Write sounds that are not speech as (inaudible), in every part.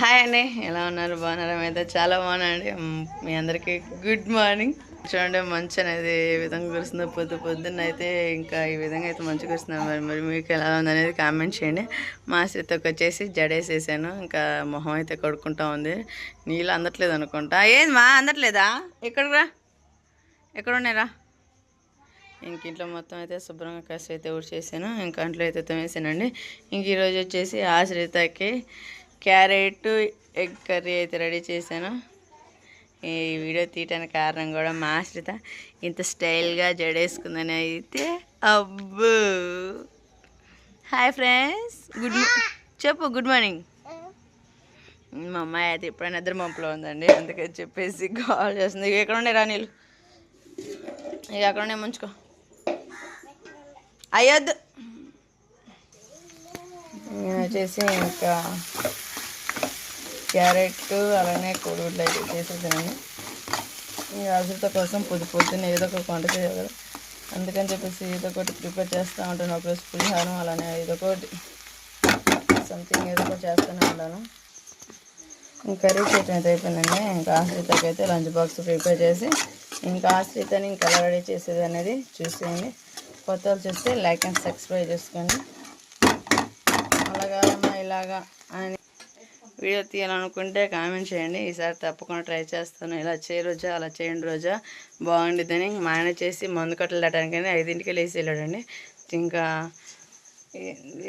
Hi అండి ఎలా ఉన్నారు? బాగున్నారా? అయితే చాలా బాగున్నాండి మీ అందరికీ గుడ్ మార్నింగ్. చూడండి మంచి అనేది ఏ విధంగా కురుస్తుందో పొద్దు పొద్దున్న అయితే ఇంకా ఈ విధంగా అయితే మంచి కురుస్తున్నాం. మరి మరి మీకు ఎలా ఉందనేది కామెంట్ చేయండి. మా శ్రీతకు వచ్చేసి జడేసేసాను. ఇంకా మొహం అయితే కడుక్కుంటా ఉంది. నీళ్ళు అందట్లేదు అనుకుంటా. ఏంది మా అందట్లేదా? ఎక్కడికి ఎక్కడ ఉన్నాయిరా ఇంక ఇంట్లో మొత్తం అయితే శుభ్రంగా కసి అయితే ఊడ్చేసాను. ఇంకా అంట్లో అయితే తోమేసానండి. ఇంక ఈరోజు వచ్చేసి ఆశ్రితకి క్యారెట్ ఎగ్ కర్రీ అయితే రెడీ చేశాను. ఈ వీడియో తీయటానికి కారణం కూడా మా ఆశ్రిత ఇంత స్టైల్గా జడేసుకుందని అయితే అబ్బో. Hi friends. గుడ్ చెప్పు గుడ్ మార్నింగ్. మా అమ్మాయి అయితే ఎప్పుడైనా నిద్ర మంపులో ఉందండి. అందుకని చెప్పేసి కాల్ చేస్తుంది. ఇక ఎక్కడ ఉండే రా నీళ్ళు? ఇక అక్కడ ఉండే ముంచుకో. అయ్యొద్దు. నేను వచ్చేసి ఇంకా క్యారెట్ అలానే కోడిగుడ్లు అయితే చేసేసానండి ఈ ఆశ్రిత కోసం పొద్దు పొద్దున్న ఏదో ఒక వంట చేయగలరు అందుకని చెప్పేసి ఏదో ఒకటి ప్రిపేర్ చేస్తూ ఉంటాను. ఒకరోజు పులిహారం అలానే ఏదో ఒకటి సంథింగ్ ఏదో ఒకటి చేస్తూనే ఉన్నాను ఇంకా కర్రీ చేయటం అయితే అయిపోయిందండి. ఇంకా ఆశ్రితకి అయితే లంచ్ బాక్స్ ప్రిపేర్ చేసి ఇంకా ఆశ్రితని ఇంకా ఎలా రెడీ చేసేది అనేది చూసేయండి. కొత్త వాళ్ళు చూస్తే లైక్ అండ్ సబ్స్క్రైబ్ చేసుకోండి. అలాగా ఇలాగా అని వీడియో తీయాలనుకుంటే కామెంట్ చేయండి. ఈసారి తప్పకుండా ట్రై చేస్తాను. ఇలా చేయ రోజా అలా చేయండి రోజా. బాగుండిద్దని మా ఆయన చేసి మందు కట్టలు దాటానికని ఐదింటికి లేచి వెళ్ళాడండి. ఇంకా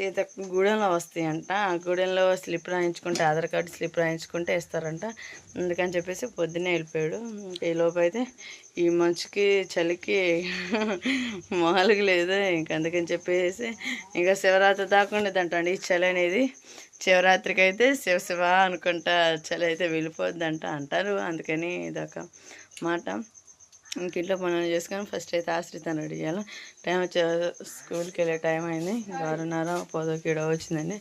ఈత గూడెంలో వస్తాయంట. ఆ గూడెంలో స్లిప్ రాయించుకుంటే ఆధార్ కార్డు స్లిప్ రాయించుకుంటే ఇస్తారంట అందుకని చెప్పేసి పొద్దున్నే వెళ్ళిపోయాడు. ఇంకా ఈ లోపు అయితే ఈ మంచుకి చలికి (laughs) మొహాలకి లేదు. ఇంక అందుకని చెప్పేసి ఇంకా శివరాత్రి దాకా ఉండేదంట ఈ చలి అనేది. శివరాత్రికి అయితే శివ అనుకుంటా చలి అయితే వెళ్ళిపోద్దంట అంటారు. అందుకని ఇదొక మాట. ఇంక ఇంట్లో పనులు చేసుకొని ఫస్ట్ అయితే ఆశ్రితాన్ని రెడీ చేయాలి టైం వచ్చే స్కూల్కి వెళ్ళే టైం అయింది. ఇంకా ఆరున్నర పదోకిడో వచ్చిందండి.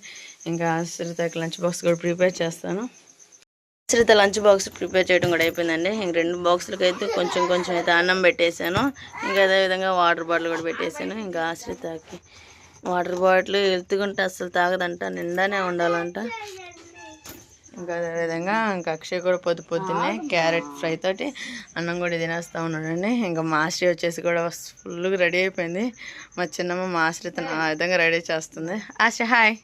ఇంకా ఆశ్రితకి లంచ్ బాక్స్ కూడా ప్రిపేర్ చేస్తాను. ఆశ్రిత లంచ్ బాక్స్ ప్రిపేర్ చేయడం కూడా అయిపోయిందండి. ఇంక రెండు బాక్సులకి అయితే కొంచెం కొంచెం అయితే అన్నం పెట్టేశాను. ఇంకా అదేవిధంగా వాటర్ బాటిల్ కూడా పెట్టేశాను. ఇంకా ఆశ్రితకి వాటర్ బాటిల్ ఎత్తుకుంటే అసలు తాగదంట నిండానే ఉండాలంట. ఇంకా అదేవిధంగా ఇంకా అక్షయ్ కూడా పొద్దు పొద్దున్నే క్యారెట్ ఫ్రై తోటి అన్నం కూడా తినేస్తూ ఉన్నాడండి. ఇంకా మాస్టరీ వచ్చేసి కూడా ఫుల్గా రెడీ అయిపోయింది. మా చిన్నమ్మ మాస్టర్ ఆ విధంగా రెడీ చేస్తుంది. ఆశ హాయ్.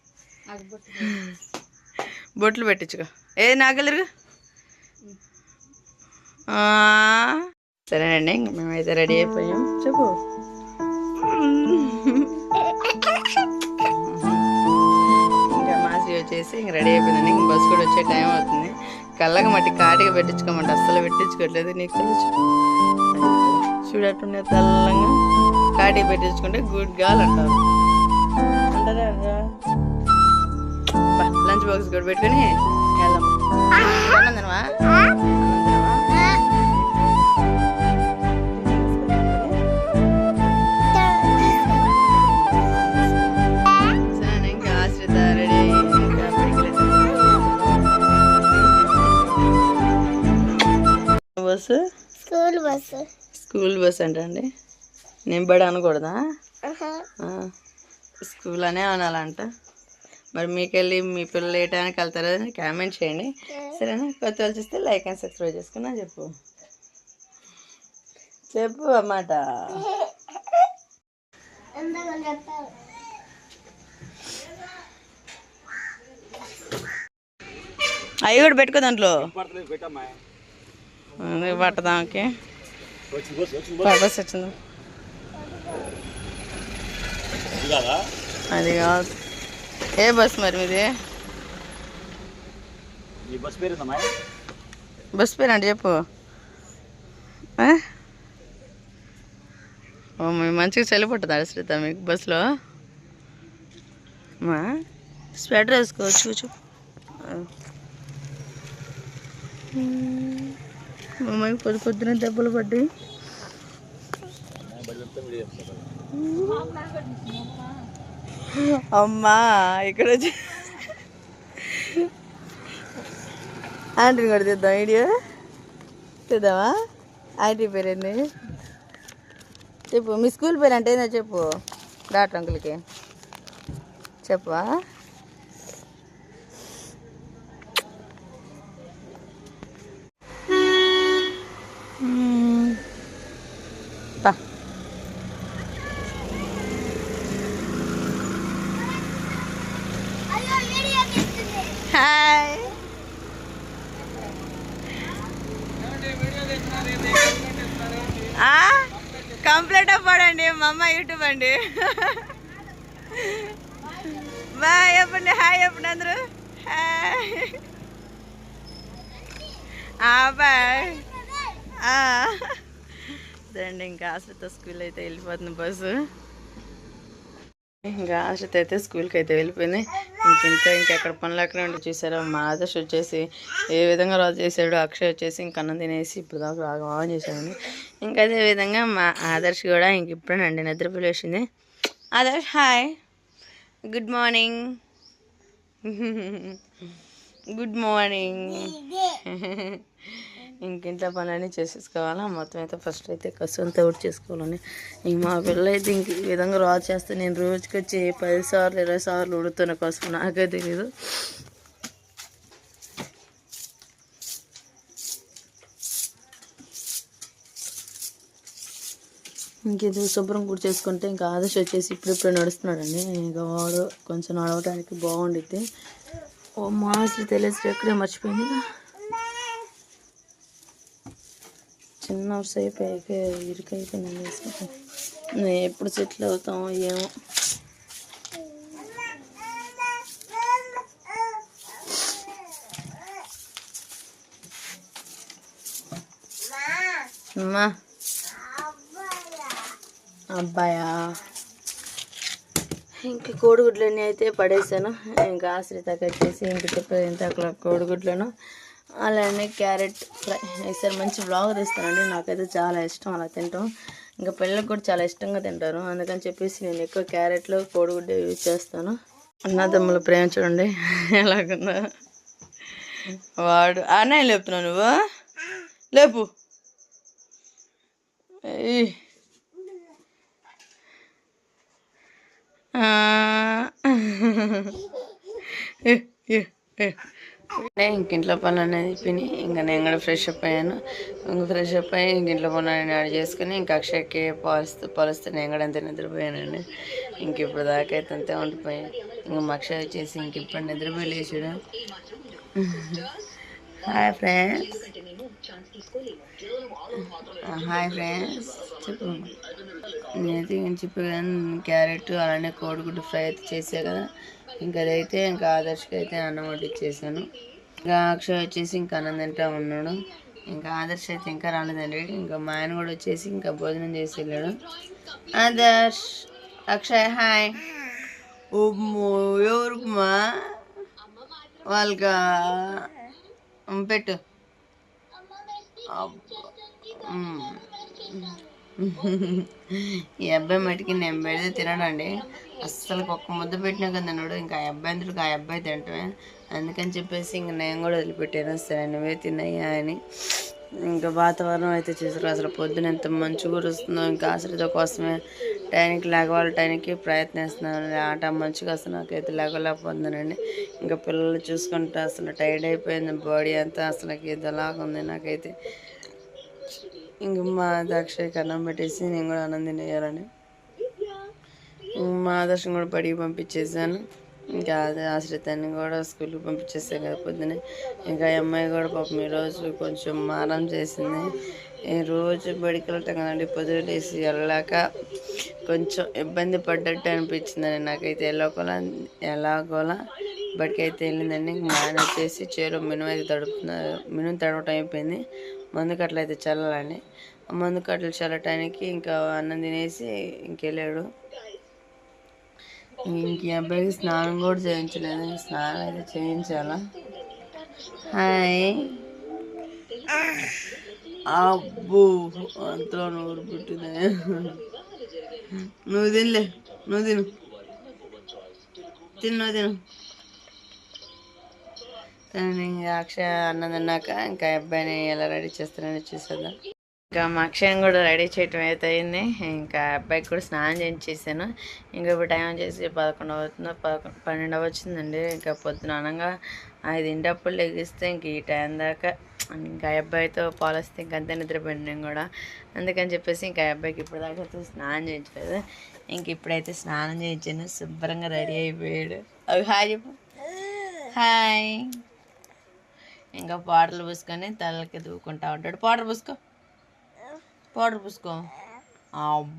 బొట్లు పెట్టించుకో. ఏ నాగలిరుగు సరేనండి ఇంక మేమైతే రెడీ అయిపోయాం. చెప్పు. చేసి ఇంక రెడీ అయిపోయిందండి ఇంక బస్సు కూడా వచ్చే టైం అవుతుంది. కళ్ళకి మట్టి కాటిగా పెట్టించుకోమంటే అస్సలు పెట్టించుకోవట్లేదు నీకు తెలుసు. చూడటుండే తెల్లంగా కాటికి పెట్టించుకుంటే గుడ్ గాల్ అంటారు. అంటారా లంచ్ బాక్స్ కూడా పెట్టుకొని వెళ్దాం. Bus? School bus. School bus అంటండి నేను బడి అనకూడదా? స్కూల్ అనే అనాలంట. మరి మీకెళ్ళి మీ పిల్లలు ఏ టైంకి వెళ్తారో అని కామెంట్ చేయండి. సరేనా? కొత్త వాళ్ళు చూస్తే లైక్ అండ్ సబ్స్క్రైబ్ చేసుకున్నా చెప్పు. చెప్పు అన్నమాట (laughs) అవి కూడా పెట్టుకో దాంట్లో. అందుకే పట్టదానికి పర్పస్ వచ్చింది అది కాదు. ఏ బస్ మరి మీది? బస్ పేరు అంటే చెప్పు? ఓ మీ మంచిగా చలి పట్టుదా శ్రీత మీకు బస్సులో? మా? స్వెటర్ వేసుకోవచ్చు కూర్చో మా అమ్మాయికి పొద్దు పొద్దున దెబ్బలు పడ్డాయి. అమ్మా ఇక్కడ వచ్చి. ఆంటీని కూడా తెద్దాం వీడియో. తెద్దామా? ఆంటీ పేరు చెప్పు మీ స్కూల్ పేరు అంటే ఏందో చెప్పు. డాక్టర్ అంకుల్కి. చెప్పవా? పా హాయ్ కంప్లీట్ అవ్వడండి మా అమ్మ యూట్యూబ్ అండి. బాయ్ చెప్పండి హాయ్ చెప్పండి అందరూ. హాయ్ బాయ్ ah, రండి ఇంకా ఆశ్రిత స్కూల్ అయితే వెళ్ళిపోతుంది బస్సు. ఇంకా ఆశ్రిత అయితే స్కూల్కి అయితే వెళ్ళిపోయింది. ఇంక ఇంకా ఇంకెక్కడ పనులు అక్కడ ఉండి చూసారో? మా ఆదర్శ్ వచ్చేసి ఏ విధంగా రోజు చేశాడు అక్షయ్ వచ్చేసి ఇంక అన్నం తినేసి ఇప్పుడు దాకా రాగా ఆన్ చేశాడు ఇంకా అదే విధంగా మా ఆదర్శ్ కూడా ఇంక ఇప్పుడేనండి నిద్రపోయి వచ్చింది Adarsh hi. Good morning. (laughs) Good morning. ఇంకింట్లో పనులన్నీ చేసేసుకోవాలా? మొత్తం అయితే ఫస్ట్ అయితే కసంతా అంతా చేసుకోవాలని. ఇంక మా పిల్ల అయితే ఇంక ఈ విధంగా రా చేస్తే నేను రోజుకి వచ్చి పది సార్లు ఇరవై సార్లు ఉడుతున్న కోసం నాకే తెలీదు. ఇంకేదో శుభ్రం కూడా చేసుకుంటే ఇంకా ఆదర్శ వచ్చేసి ఇప్పుడిప్పుడే నడుస్తున్నాడండి. ఇంకా వాడు కొంచెం నడవడానికి బాగుండిద్ది. ఓ మాస్టర్ తెలిసి ఎక్కడే మర్చిపోయింది. చిన్న సేపు అయితే ఇరుకైపోయింది వేసుకుంటాం. నేను ఎప్పుడు సెటిల్ అవుతాం ఏమో. అమ్మా. అబ్బాయా. ఇంక కోడిగుడ్లన్నీ అయితే పడేసాను. ఇంకా ఆశ్రిత కట్టేసి ఇంక చెప్పేది అక్కడ కోడిగుడ్లను అలానే క్యారెట్ ఫ్రై. ఈసారి మంచి బ్లాగ్ తీస్తానండి. నాకైతే చాలా ఇష్టం. అలా తింటాం ఇంకా పిల్లలకు కూడా చాలా ఇష్టంగా తింటారు. అందుకని చెప్పేసి నేను ఎక్కువ క్యారెట్లు కోడిగుడ్డ యూజ్ చేస్తాను. అన్నదమ్ములు ప్రేమ చూడండి. వాడు అన్నయ్య లేపుతున్నావు నువ్వు? లేపు. ఏ, ఏ, ఏ. అంటే ఇంక ఇంట్లో పనులు అనేది పిని ఇంకా నేను కూడా ఫ్రెష్ అప్ అయ్యాను. ఇంకా ఫ్రెష్ అప్ అయ్యి ఇంక ఇంట్లో పనులు యాడ్ చేసుకుని ఇంకా అక్షయకి పాలుస్తూ పాలిస్తే నేను కూడా అంతే నిద్రపోయానండి. ఇంక ఇప్పుడు దాకా అయితే అంతే ఉండిపోయాను. ఇంకా మా అక్షయ్ వచ్చేసి ఇంక ఇప్పుడు నిద్రపోయి లేచాడు. Hi friends. Hi friends. చెప్పు. నేనైతే ఏం చెప్పాను క్యారెట్ అలానే కోడిగుడ్డు ఫ్రై అయితే చేసా కదా. ఇంకా అదైతే ఇంకా ఆదర్శకి అయితే అన్నం వడ్డిచ్చేసాను. ఇంకా అక్షయ్ వచ్చేసి ఇంకా అన్నం తింటా ఉన్నాడు. ఇంకా ఆదర్శ్ అయితే ఇంకా రాలేదండి. ఇంకా మా ఆయన కూడా వచ్చేసి ఇంకా భోజనం చేసి వెళ్ళాడు. ఆదర్శ్ అక్షయ్ హాయ్. ఉప్మా ఎవరు ఉప్మా వాళ్ళకి పెట్టు. ఈ అబ్బాయి మటుకి నేను పెడితే తినడండి. అస్సలు ఒక్క ముద్ద పెట్టినా కదా తిన్నాడు ఇంకా ఆ అబ్బాయి అందులో ఆ అబ్బాయి తింటమే. అందుకని చెప్పేసి ఇంక నేను కూడా వదిలిపెట్టాను. సరే నువ్వే తిన్నాయా అని. ఇంకా వాతావరణం అయితే చూసారు. అసలు పొద్దున ఎంత మంచు కురుస్తుందో ఇంకా ఆశ్రిత కోసమే టైంకి లేగవాలి టైంకి ప్రయత్నిస్తున్నాను ఆట మంచిగా అసలు నాకైతే లేగలేకపోతున్నానండి ఇంకా పిల్లలు చూసుకుంటే అసలు టైర్డ్ అయిపోయింది. బాడీ అంతా అసలు ఇదిలాగా ఉంది. నాకైతే ఇంక మా దాక్షకి అన్నం పెట్టేసి నేను కూడా ఆనందం చేయాలని మా ఆదర్శం కూడా బడికి పంపించేసాను ఇంకా అదే ఆశ్రితాన్ని కూడా స్కూల్కి పంపించేసాను కదా పొద్దునే ఇంకా ఈ అమ్మాయి కూడా పాపం ఈరోజు కొంచెం మారం చేసింది. ఈ రోజు బడికి వెళ్ళటం కదండి పొద్దున లేసి వెళ్ళాక కొంచెం ఇబ్బంది పడ్డట్టు అనిపించిందండి నాకైతే. ఎలాగోలా ఎలాగోలా బడికి అయితే వెళ్ళిందండి. ఇంక మా ఆయన వచ్చేసి చేరు మినుము అయితే తడుపుతున్నారు మినుము తడవటం అయిపోయింది. మందు కట్టలు అయితే చల్లాలండి మందు కట్టలు చల్లటానికి ఇంకా అన్నం తినేసి ఇంకెళ్ళాడు. ఇంక ఈ అబ్బాయికి స్నానం కూడా చేయించలేదు. స్నానం అయితే చేయించాలా? హాయ్. అబ్బో అంతలో నోరు పుట్టిందే. నువ్వు తినలే నువ్వు తిను. తిను తిను. తను ఇంకా అక్షయ అన్నం తిన్నాక ఇంకా అబ్బాయిని ఎలా రెడీ చేస్తారని చూసేద్దాం. ఇంకా మా అక్షయం కూడా రెడీ చేయటం అయితే అయింది ఇంకా అబ్బాయికి కూడా స్నానం చేయించేసాను. ఇంకా ఇప్పుడు టైం వచ్చేసి పదకొండు అవుతుంది పదకొండు పన్నెండు వచ్చిందండి ఇంకా పొద్దున అనగా ఐదింటప్పుడు లెగిస్తే ఇంక ఈ టైం దాకా ఇంకా ఆ అబ్బాయితో పాలిస్తే ఇంకా అంతే నిద్రపోయింది నేను కూడా. అందుకని చెప్పేసి ఇంకా ఆ అబ్బాయికి ఇప్పుడు దాకా అయితే స్నానం చేయించలేదు. ఇంక ఇప్పుడైతే స్నానం చేయించాను శుభ్రంగా రెడీ అయిపోయాడు. అవి హాయ్ చెప్పు. హాయ్. ఇంకా పాటలు పూసుకొని తలకి దూకుంటా ఉంటాడు. పాటలు పూసుకో. పౌడర్ పూసుకో ఆమ్.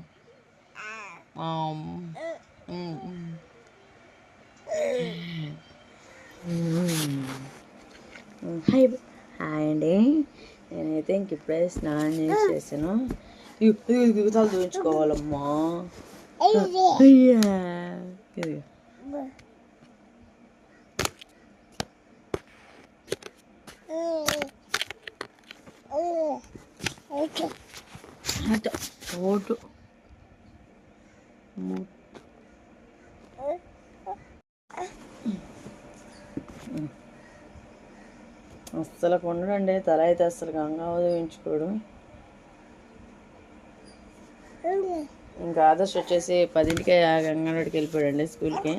ఆమ్. ఉమ్. హాయ్ బ- హాయ్ అండి నేనైతే ఇంక ఇప్పుడే స్నానం చేసేసాను ఇగో, ఇగో, ఇగో, తల దూయించుకోవాలమ్మా అయ్యా ఇదిగో. అటు. ఓటు అస్సలు ఉండడండి తల అయితే అస్సలు గంగా ఉదయించుకోడు. ఇంకా ఆదర్శ్ వచ్చేసి పదింటికి అంగన్వాడికి వెళ్ళిపోయాడండి స్కూల్కి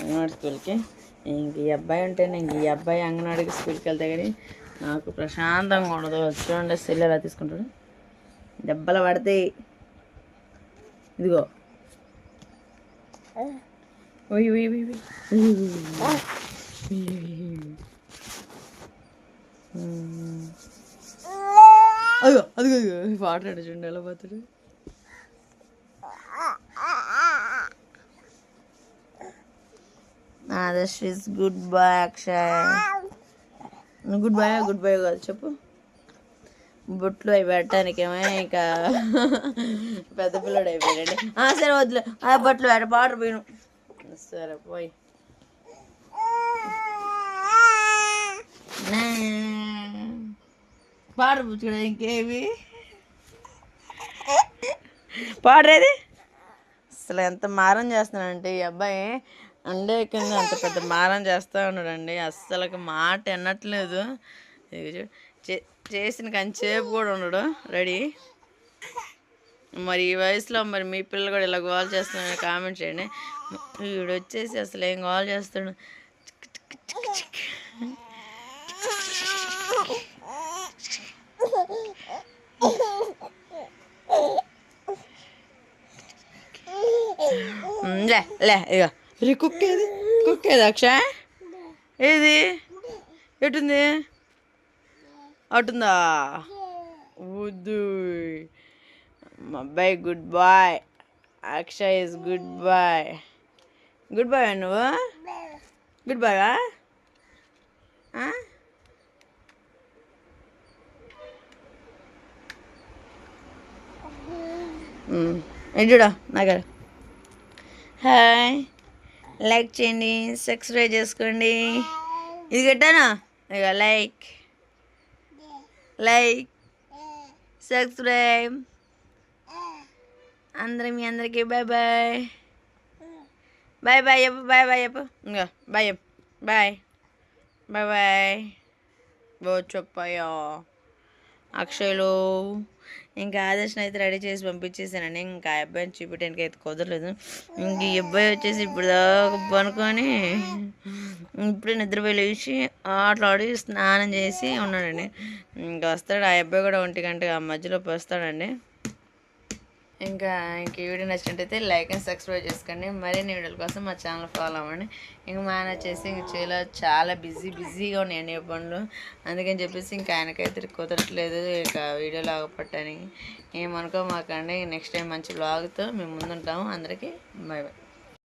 అంగన్వాడి స్కూల్కి. ఇంక ఈ అబ్బాయి ఉంటే ఇంక ఈ అబ్బాయి అంగన్వాడికి స్కూల్కి వెళ్తే కానీ నాకు ప్రశాంతంగా ఉండదు. చూడండి సెల్ ఎలా తీసుకుంటాడు. దెబ్బలు పడతాయి. ఇదిగో. అదిగో అదిగో. అదిగో చూడండి ఎలా పోతాడు is good boy Akshay. Good boy? Good boy కాదు చెప్పు. బొట్లు అవి పెట్టడానికేమో ఇంకా పెద్ద పిల్లడు అయిపోయాడండి. ఆ, సరే వద్దులే ఆ బొట్లు పెట్ట పాటర్ పోయిను సరే పోయి. పాటర్ పుచ్చుకోడా ఇంకేవి? పాడరేది అసలు ఎంత మారం చేస్తున్నాడంటే ఈ అబ్బాయి అండే కింద అంత పెద్ద మారం చేస్తూ ఉన్నాడండి. అస్సలు మాట వినట్లేదు. చూ చే- చేసిన కంచేపు కూడా ఉండడు. రెడీ మరి ఈ వయసులో మరి మీ పిల్లలు కూడా ఇలా గోల్ చేస్తున్నారని కామెంట్ చేయండి. వీడు వచ్చేసి అసలు ఏం గోల్ చేస్తాడు? లే లే ఇక రీ కుక్ ఏది కుక్ ఏది అక్ష ఏది? ఎటుంది? అటుందా? వద్దు. మా అబ్బాయి good boy. Akshay is good boy. Good boy నువ్వు? గుడ్ బాయ్ చూడా నాగర హాయ్. లైక్ చేయండి సబ్స్క్రైబ్ చేసుకోండి. ఇది కట్టానా? ఇక లైక్. లైక్ సబ్స్క్రైబ్ అందరి మీ అందరికీ బాయ్ బాయ్ బాయ్ బాయ్ చెప్పు బాయ్ బాయ్ చెప్పు. ఇంకా బాయ్ చెప్పు. బాయ్ బాయ్ బాయ్ బో చెప్పయ్యా అక్షయ్లో. ఇంకా ఆదర్శన అయితే రెడీ చేసి పంపించేసానండి. ఇంకా ఆ అబ్బాయిని చూపించడానికి అయితే కుదరలేదు. ఇంక ఈ అబ్బాయి వచ్చేసి ఇప్పుడు దాకా పనుకొని ఇప్పుడే నిద్రపోయి లేచి ఆటలాడి స్నానం చేసి ఉన్నాడండి. ఇంకా వస్తాడు. ఆ అబ్బాయి కూడా ఒంటి గంటగా ఆ మధ్యలో వస్తాడండి. ఇంకా ఇంక ఈ వీడియో నచ్చినట్టయితే లైక్ అండ్ సబ్స్క్రైబ్ చేసుకోండి. మరిన్ని వీడియోల కోసం మా ఛానల్ ఫాలో అవ్వండి. ఇంక మా ఆయన వచ్చేసి ఇంక చేలో చాలా బిజీ బిజీగా ఉన్నాయండి ఈ పనులు. అందుకని చెప్పేసి ఇంకా ఆయనకైతే కుదరట్లేదు ఇక వీడియోలు ఆగపట్టని ఏమనుకో మాకండి నెక్స్ట్ టైం మంచి బ్లాగ్తో మేము ముందుంటాము. అందరికీ బాయ్ బాయ్